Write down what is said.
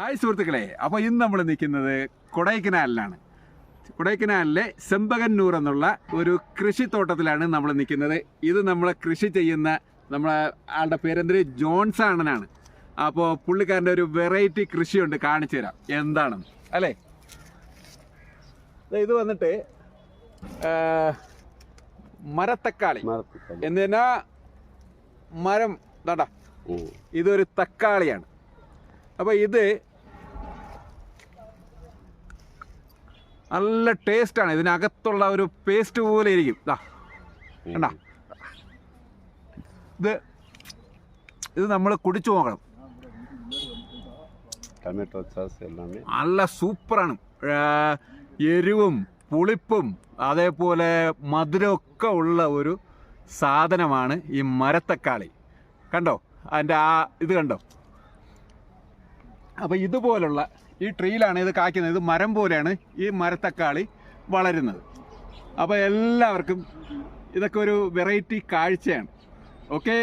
Hi സുഹൃത്തുക്കളെ അപ്പോൾ ഇന്ന് നമ്മൾ നിൽക്കുന്നത് കൊടൈക്കനാലിലാണ്. കൊടൈക്കനാലിലെ സെമ്പകന്നൂർ എന്നുള്ള ഒരു കൃഷിത്തോട്ടത്തിലാണ് നമ്മൾ നിൽക്കുന്നത്. ഇത് നമ്മൾ കൃഷി ചെയ്യുന്ന നമ്മളെ ആളുടെ പേരെന്തര്? ജോൺസ് ആണനാണ് അപ്പോൾ പുള്ളിക്കാരന്റെ ഒരു വെറൈറ്റി കൃഷിയുണ്ട് കാണിച്ചു തരാം. എന്താണ് അല്ലേ? ഇത് വന്നിട്ട് മരത്തക്കാളി. മരത്തക്കാളി. എന്തിനാ മരം. ഇതൊരു തക്കാളിയാണ്. അപ്പോൾ ഇത് നല്ല ടേസ്റ്റാണ് ഇതിനകത്തുള്ള ഒരു പേസ്റ്റ് പോലെ ഇരിക്കും. കണ്ടാ? ഇത് ഇത് നമ്മൾ കുടിച്ചു നോക്കണം. ടൊമാറ്റോ സോസ് എല്ലാം നല്ല സൂപ്പറാണ്. എരിവും പുളിപ്പും അതേപോലെ മധുരമൊക്കെ ഉള്ള ഒരു സാധനമാണ് ഈ മരത്തക്കാളി. കണ്ടോ? അതിന്റെ ആ ഇത് കണ്ടോ? അപ്പോൾ ഇതുപോലുള്ള ഈ ട്രീയിലാണ് ഇത് കായ്ക്കുന്നത്. ഇത് മരം പോലെയാണ് ഈ മരത്തക്കാളി വളരുന്നത്. അപ്പോൾ എല്ലാവർക്കും ഇതൊക്കെ ഒരു വെറൈറ്റി കാഴ്ചയാണ്. ഓക്കേ?